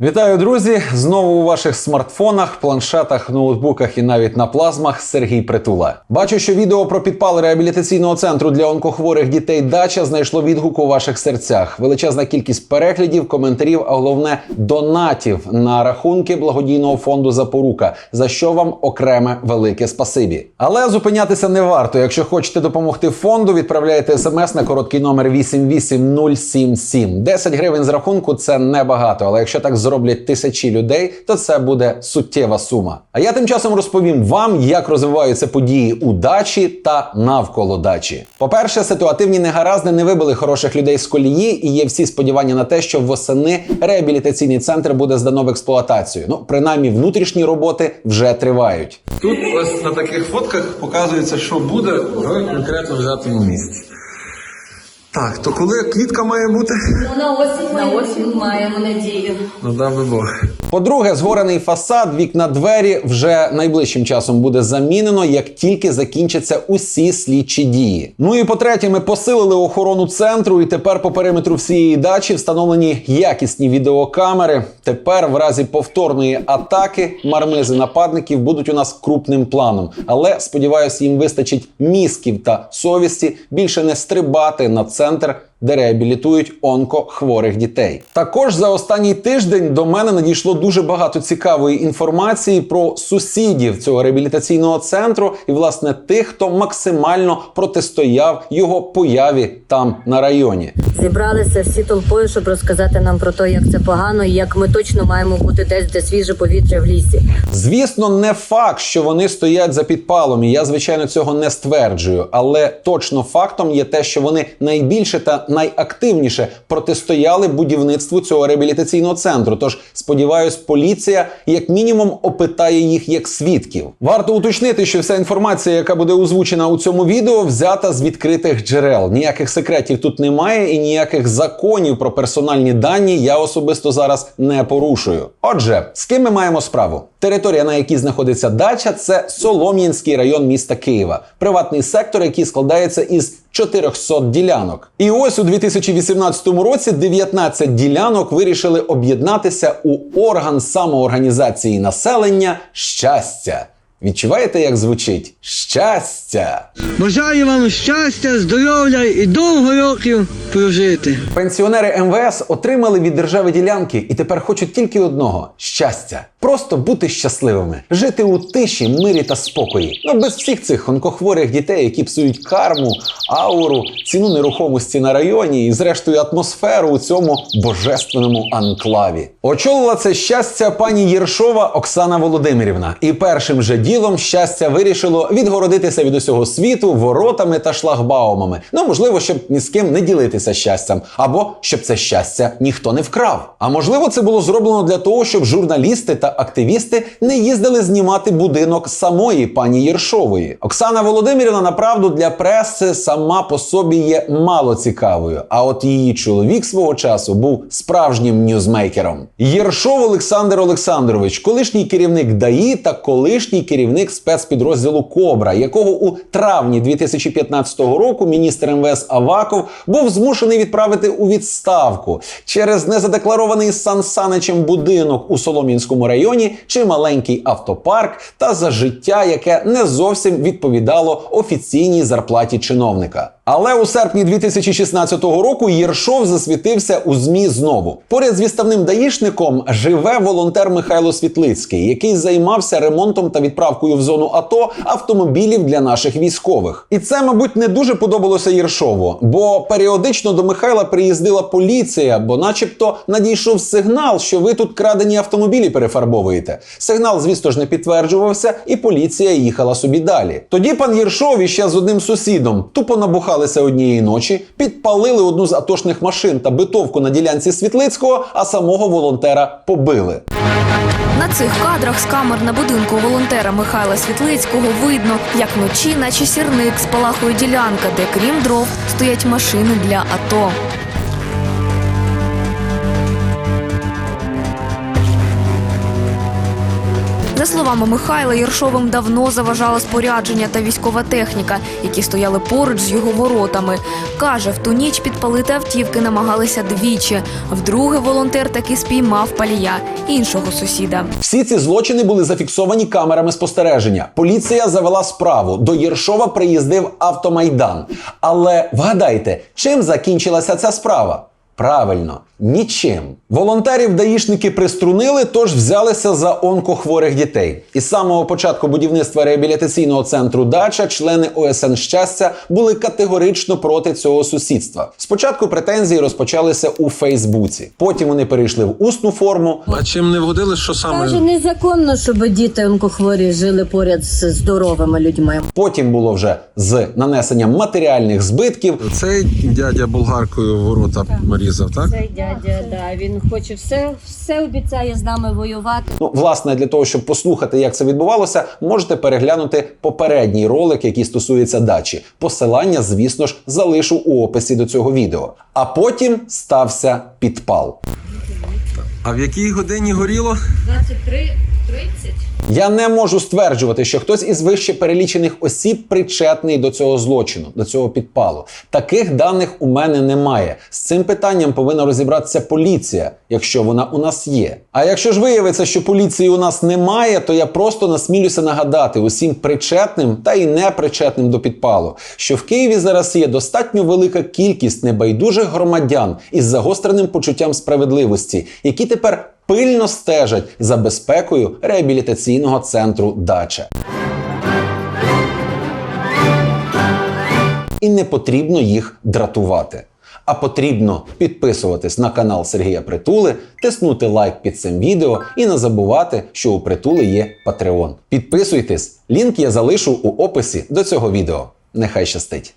Вітаю, друзі! Знову у ваших смартфонах, планшетах, ноутбуках і навіть на плазмах Сергій Притула. Бачу, що відео про підпал реабілітаційного центру для онкохворих дітей Дача знайшло відгук у ваших серцях. Величезна кількість переглядів, коментарів, а головне донатів на рахунки благодійного фонду Запорука, за що вам окреме велике спасибі. Але зупинятися не варто. Якщо хочете допомогти фонду, відправляйте смс на короткий номер 88077. 10 гривень з рахунку це небагато, але якщо так зроблять тисячі людей, то це буде суттєва сума. А я тим часом розповім вам, як розвиваються події у дачі та навколо дачі. По-перше, ситуативні негаразди не вибили хороших людей з колії, і є всі сподівання на те, що восени реабілітаційний центр буде здано в експлуатацію. Ну, принаймні, внутрішні роботи вже тривають. Тут ось на таких фотках показується, що буде в конкретно взятому місці. Так, то коли квітка має бути? Ну, на осінь, на осінь маємо надію. Ну дай би Бог. По-друге, згорений фасад, вікна двері вже найближчим часом буде замінено, як тільки закінчаться усі слідчі дії. Ну і по-третє, ми посилили охорону центру, і тепер по периметру всієї дачі встановлені якісні відеокамери. Тепер, в разі повторної атаки, мармизи нападників будуть у нас крупним планом. Але сподіваюся, їм вистачить мізків та совісті більше не стрибати на центр де реабілітують онкохворих дітей. Також за останній тиждень до мене надійшло дуже багато цікавої інформації про сусідів цього реабілітаційного центру і, власне, тих, хто максимально протистояв його появі там на районі. Зібралися всі толпою, щоб розказати нам про те, як це погано, і як ми точно маємо бути десь, де свіже повітря в лісі. Звісно, не факт, що вони стоять за підпалом, і я звичайно цього не стверджую. Але точно фактом є те, що вони найбільше та найактивніше протистояли будівництву цього реабілітаційного центру. Тож сподіваюсь, поліція як мінімум опитає їх як свідків. Варто уточнити, що вся інформація, яка буде озвучена у цьому відео, взята з відкритих джерел. Ніяких секретів тут немає, і ніяких законів про персональні дані я особисто зараз не порушую. Отже, з ким ми маємо справу? Територія, на якій знаходиться дача, це Солом'янський район міста Києва, приватний сектор, який складається із 400 ділянок. І ось у 2018 році 19 ділянок вирішили об'єднатися у орган самоорганізації населення щастя. Відчуваєте, як звучить щастя? Бажаю вам щастя, здоров'я і довго років прожити. Пенсіонери МВС отримали від держави ділянки і тепер хочуть тільки одного щастя. Просто бути щасливими, жити у тиші, мирі та спокої. Ну без всіх цих онкохворих дітей, які псують карму, ауру, ціну нерухомості на районі і, зрештою, атмосферу у цьому божественному анклаві. Очолила це щастя пані Єршова Оксана Володимирівна. І першим же ділом щастя вирішило відгородитися від усього світу воротами та шлагбаумами. Ну можливо, щоб ні з ким не ділитися щастям, або щоб це щастя ніхто не вкрав. А можливо, це було зроблено для того, щоб журналісти та активісти не їздили знімати будинок самої пані Єршової. Оксана Володимирівна направду для преси сама по собі є мало цікавою. А от її чоловік свого часу був справжнім ньюзмейкером. Єршов Олександр Олександрович, колишній керівник ДАІ та колишній керівник спецпідрозділу Кобра, якого у травні 2015 року міністр МВС Аваков був змушений відправити у відставку через незадекларований Сан Саничем будинок у Солом'янському районі чи маленький автопарк та за життя, яке не зовсім відповідало офіційній зарплаті чиновника. Але у серпні 2016 року Єршов засвітився у змі знову. Поряд з відставним даїшником живе волонтер Михайло Світлицький, який займався ремонтом та відправкою в зону АТО автомобілів для наших військових. І це, мабуть, не дуже подобалося Єршову, бо періодично до Михайла приїздила поліція, бо, начебто, надійшов сигнал, що ви тут крадені автомобілі перефарбовуєте. Сигнал, звісно ж, не підтверджувався, і поліція їхала собі далі. Тоді пан Єршов іще з одним сусідом тупо набухалися однієї ночі, підпалили одну з атошних машин та битовку на ділянці Світлицького, а самого волонтера побили. На цих кадрах з камер на будинку волонтера Михайла Світлицького видно, як вночі, наче сірник, спалахує ділянка, де крім дров стоять машини для АТО. За словами Михайла, Єршовим давно заважало спорядження та військова техніка, які стояли поруч з його воротами. Каже, в ту ніч підпалити автівки намагалися двічі. Вдруге волонтер таки спіймав палія іншого сусіда. Всі ці злочини були зафіксовані камерами спостереження. Поліція завела справу. До Єршова приїздив автомайдан. Але вгадайте, чим закінчилася ця справа? Правильно, нічим. Волонтерів даїшники приструнили, тож взялися за онкохворих дітей. І з самого початку будівництва реабілітаційного центру Дача члени ОСН щастя були категорично проти цього сусідства. Спочатку претензії розпочалися у Фейсбуці, потім вони перейшли в усну форму. А чим не вгодили, що саме? Каже, незаконно, щоб діти онкохворі жили поряд з здоровими людьми. Потім було вже з нанесенням матеріальних збитків. Цей дядя болгаркою ворота різав, так? Цей дядя, да, він хоче все, все обіцяє з нами воювати. Ну, власне, для того, щоб послухати, як це відбувалося, можете переглянути попередній ролик, який стосується дачі. Посилання, звісно ж, залишу у описі до цього відео. А потім стався підпал. А в якій годині горіло? 23.30. Я не можу стверджувати, що хтось із вище перелічених осіб причетний до цього злочину, до цього підпалу. Таких даних у мене немає. З цим питанням повинна розібратися поліція, якщо вона у нас є. А якщо ж виявиться, що поліції у нас немає, то я просто насмілюся нагадати усім причетним та й непричетним до підпалу, що в Києві зараз є достатньо велика кількість небайдужих громадян із загостреним почуттям справедливості, які тепер пильно стежать за безпекою реабілітаційного центру Дача. І не потрібно їх дратувати. А потрібно підписуватись на канал Сергія Притули, тиснути лайк під цим відео і не забувати, що у Притули є Patreon. Підписуйтесь, лінк я залишу у описі до цього відео. Нехай щастить!